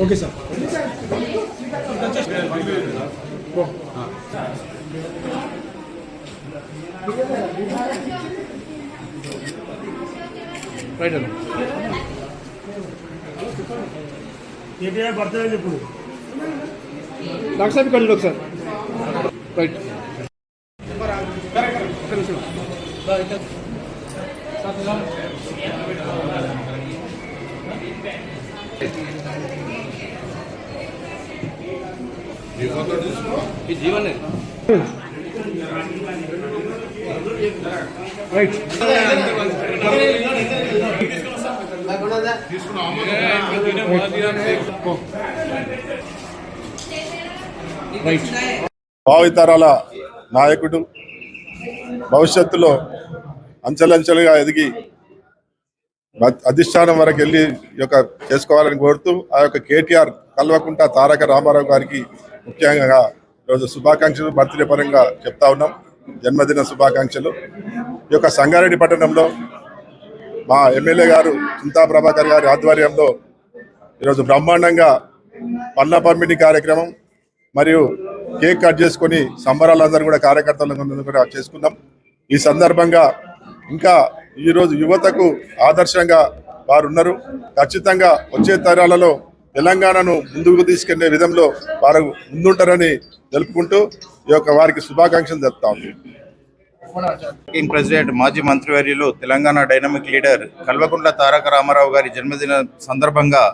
Okay sir. Right అండి KTR birthday చెప్పు doctor సాబ్ ఇక్కడ ఒకసారి రైట్ ఒక్క నిమిషం. రైట్ భావితరాల నాయకుడు భవిష్యత్తులో అంచెలంచెలుగా ఎదిగి అధిష్టానం వరకు వెళ్ళి ఈ యొక్క చేసుకోవాలని కోరుతూ ఆ యొక్క కేటీఆర్ కల్వకుంట తారక రామారావు గారికి ముఖ్యంగా ఈరోజు శుభాకాంక్షలు బర్త్డే పరంగా చెప్తా ఉన్నాం. జన్మదిన శుభాకాంక్షలు. ఈ యొక్క సంగారెడ్డి పట్టణంలో మా ఎమ్మెల్యే గారు చింతా ప్రభాకర్ గారి ఆధ్వర్యంలో ఈరోజు బ్రహ్మాండంగా పన్న పంపిణీ కార్యక్రమం మరియు కేక్ కట్ చేసుకొని సంబరాలందరూ కూడా కార్యకర్తలందరూ కూడా చేసుకున్నాం. ఈ సందర్భంగా ఇంకా ఈరోజు యువతకు ఆదర్శంగా వారు ఉన్నారు ఖచ్చితంగా వచ్చే తరాలలో తెలంగాణను ముందుకు తీసుకెళ్ళే విధంలో వారు ముందుంటారని తెలుపుకుంటూ ఈ యొక్క వారికి శుభాకాంక్షలు చెప్తాం ప్రెసిడెంట్ మాజీ మంత్రివర్యులు తెలంగాణ డైనమిక్ లీడర్ కల్వకుంట్ల తారక రామారావు గారి జన్మదిన సందర్భంగా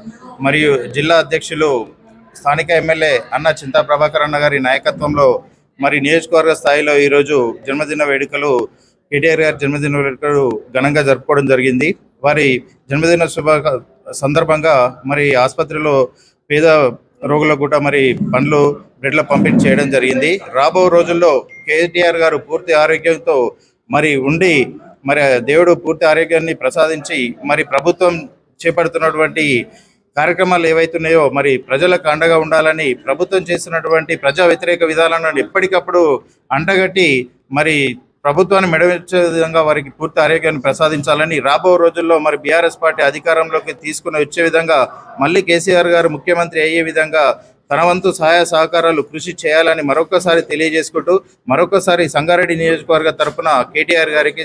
మరియు జిల్లా అధ్యక్షులు స్థానిక ఎమ్మెల్యే అన్న చింతా ప్రభాకర్ అన్న గారి నాయకత్వంలో మరి నియోజకవర్గ స్థాయిలో ఈరోజు జన్మదిన వేడుకలు కేటీఆర్ గారి జన్మదిన వేడుకలు ఘనంగా జరుపుకోవడం జరిగింది. వారి జన్మదిన శుభ సందర్భంగా మరి ఆసుపత్రిలో పేద రోగులకు కూడా మరి పండ్లు బ్రెడ్ల పంపిణీ చేయడం జరిగింది. రాబో రోజుల్లో కేటీఆర్ గారు పూర్తి ఆరోగ్యంతో మరి ఉండి మరి దేవుడు పూర్తి ఆరోగ్యాన్ని ప్రసాదించి మరి ప్రభుత్వం చేపడుతున్నటువంటి కార్యక్రమాలు ఏవైతున్నాయో మరి ప్రజలకు అండగా ఉండాలని ప్రభుత్వం చేస్తున్నటువంటి ప్రజా వ్యతిరేక విధానాలను ఎప్పటికప్పుడు అండగట్టి మరి ప్రభుత్వాన్ని మెడవించే విధంగా వారికి పూర్తి ఆరోగ్యాన్ని ప్రసాదించాలని రాబో రోజుల్లో మరి బీఆర్ఎస్ పార్టీ అధికారంలోకి తీసుకుని వచ్చే విధంగా మళ్ళీ కేసీఆర్ గారు ముఖ్యమంత్రి అయ్యే విధంగా తన వంతు సహాయ సహకారాలు కృషి చేయాలని మరొకసారి తెలియజేసుకుంటూ మరొకసారి సంగారెడ్డి నియోజకవర్గ తరపున కేటీఆర్ గారికి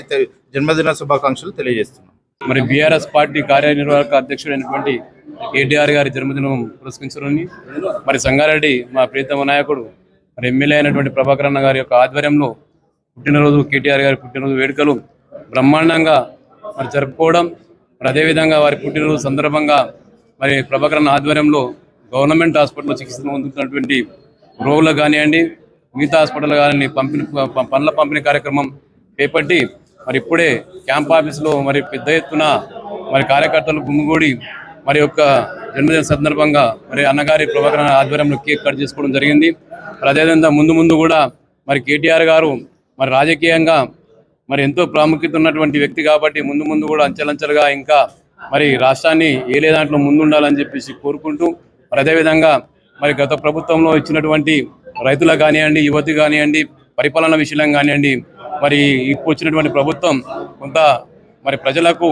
జన్మదిన శుభాకాంక్షలు తెలియజేస్తున్నాం. మరి బీఆర్ఎస్ పార్టీ కార్యనిర్వాహక అధ్యక్షుడైనటువంటి కేటీఆర్ గారి జన్మదినం పురస్కరించుకుని మరి సంగారెడ్డి మా ప్రీతమ నాయకుడు మరి ఎమ్మెల్యే అయినటువంటి ప్రభాకర్ అన్న గారి యొక్క ఆధ్వర్యంలో పుట్టినరోజు కేటీఆర్ గారి పుట్టినరోజు వేడుకలు బ్రహ్మాండంగా మరి జరుపుకోవడం మరి అదేవిధంగా వారి పుట్టినరోజు సందర్భంగా మరి ప్రభకరణ ఆధ్వర్యంలో గవర్నమెంట్ హాస్పిటల్లో చికిత్స పొందుతున్నటువంటి రోగులకు కానివ్వండి మిగతా హాస్పిటల్ కానీ పంపిణీ పనుల పంపిణీ కార్యక్రమం చేపట్టి మరి ఇప్పుడే క్యాంప్ ఆఫీసులో మరి పెద్ద ఎత్తున మరి కార్యకర్తలు గుమ్మిగూడి మరి యొక్క జన్మదిన సందర్భంగా మరి అన్నగారి ప్రభాకరణ ఆధ్వర్యంలో కేక్ కట్ చేసుకోవడం జరిగింది. మరి అదేవిధంగా ముందు ముందు కూడా మరి కేటీఆర్ గారు మరి రాజకీయంగా మరి ఎంతో ప్రాముఖ్యత ఉన్నటువంటి వ్యక్తి కాబట్టి ముందు ముందు కూడా అంచెలంచెలుగా ఇంకా మరి రాష్ట్రాన్ని ఏలే దాంట్లో ముందుండాలని చెప్పేసి కోరుకుంటూ మరి అదేవిధంగా మరి గత ప్రభుత్వంలో ఇచ్చినటువంటి రైతులకు కానివ్వండి యువతి కానివ్వండి పరిపాలన విషయం కానివ్వండి మరి ఇప్పుడు వచ్చినటువంటి ప్రభుత్వం కొంత మరి ప్రజలకు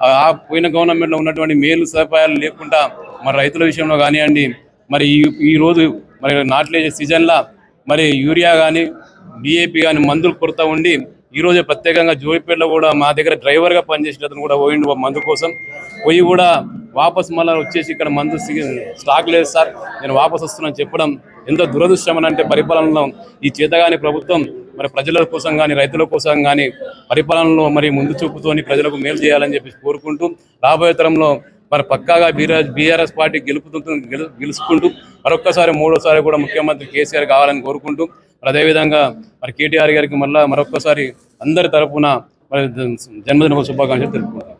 ఆ పోయిన గవర్నమెంట్లో ఉన్నటువంటి మేలు సదుపాయాలు లేకుండా మరి రైతుల విషయంలో కానివ్వండి మరి ఈ ఈ రోజు మరి నాట్లేసే సీజన్లో మరి యూరియా కానీ డిఏపి కానీ మందులు కొరత ఉండి ఈరోజు ప్రత్యేకంగా జోయిపేటలో కూడా మా దగ్గర డ్రైవర్గా పనిచేసిన అతను కూడా పోయిండు మందు కోసం. పోయి కూడా వాపస్ మళ్ళీ వచ్చేసి ఇక్కడ మందు స్టాక్ లేదు సార్ నేను వాపస్ వస్తున్నాను చెప్పడం ఎంత దురదృష్టం అని అంటే పరిపాలనలో ఈ చేతగాని ప్రభుత్వం మరి ప్రజల కోసం కానీ రైతుల కోసం కానీ పరిపాలనలో మరి ముందు చూపుతోని ప్రజలకు మేలు చేయాలని చెప్పి కోరుకుంటూ రాబోయే తరంలో మరి పక్కాగా బీఆర్ బీఆర్ఎస్ పార్టీ గెలుపుతూ గెలుచుకుంటూ మరొక్కసారి మూడోసారి కూడా ముఖ్యమంత్రి కేసీఆర్ కావాలని కోరుకుంటూ మరి అదేవిధంగా మరి కేటీఆర్ గారికి మళ్ళీ మరొక్కసారి అందరి తరపున మరి జన్మదిన శుభాకాంక్షలు తెలుపుకుంటాం